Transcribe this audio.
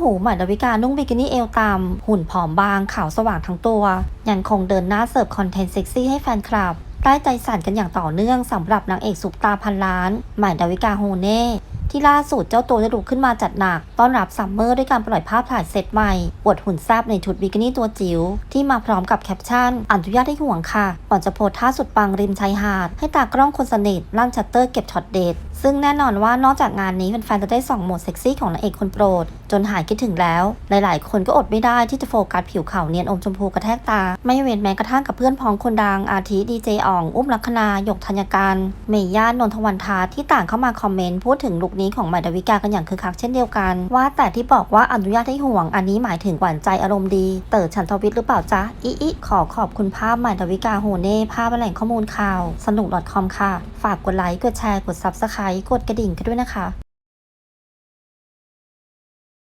หูใหม่ดาวิกานุ่งบิกินี่เอวต่ำหุ่นผอมบางขาวสว่างทั้งตัว ยังคงเดินหน้าเสิร์ฟคอนเทนต์เซ็กซี่ให้แฟนคลับได้ใจสั่นกันอย่างต่อเนื่องสำหรับนางเอกซุปตาพันล้านใหม่ดาวิกาโฮเน่ ที่ล่าสุดเจ้าตัวได้ลุกขึ้นมาจัดหนัก ต้อนรับซัมเมอร์ด้วยการปล่อยภาพถ่ายเซตใหม่อวดหุ่นแซบในชุดบิกินี่ตัวจิ๋วที่มาพร้อมกับแคปชั่นอนุญาตให้ห่วงค่ะ ก่อนจะโพสท่าสุดปังริมชายหาด ให้ตากล้องคนสนิทลั่นชัตเตอร์เก็บช็อตเด็ดซึ่งแน่นอนว่านอกจากงานนี้แฟนๆจะได้ส่องโหมดเซ็กซี่ของนางเอกคนโปรด จนหายคิดถึงแล้ว หลายๆ คนก็อดไม่ได้ที่จะโฟกัสผิวขาวเนียนอมชมพูกระแทกตา ไม่เว้นแม้กระทั่งกับเพื่อนพ้องคนดังอาทิดีเจอ่อง อุ้มลักษณาหยกธัญการเมย่านนทวันทาที่ต่างเข้ามาคอมเมนต์พูดถึงลุคนี้ของใหม่ดาวิกากันอย่างคึกคักเช่นเดียวกัน ว่าแต่ที่บอกว่าอนุญาตให้ห่วงอันนี้หมายถึงหวานใจอารมณ์ดี เต๋อฉันทวิทย์หรือเปล่าจ๊ะอีอีขอขอบคุณภาพใหม่ดาวิกาโฮเน่ภาพแหล่งข้อมูลข่าว สนุก .com ค่ะ ฝากกดไลค์กดแชร์กด Subscribe กดกระดิ่งกันด้วยนะคะ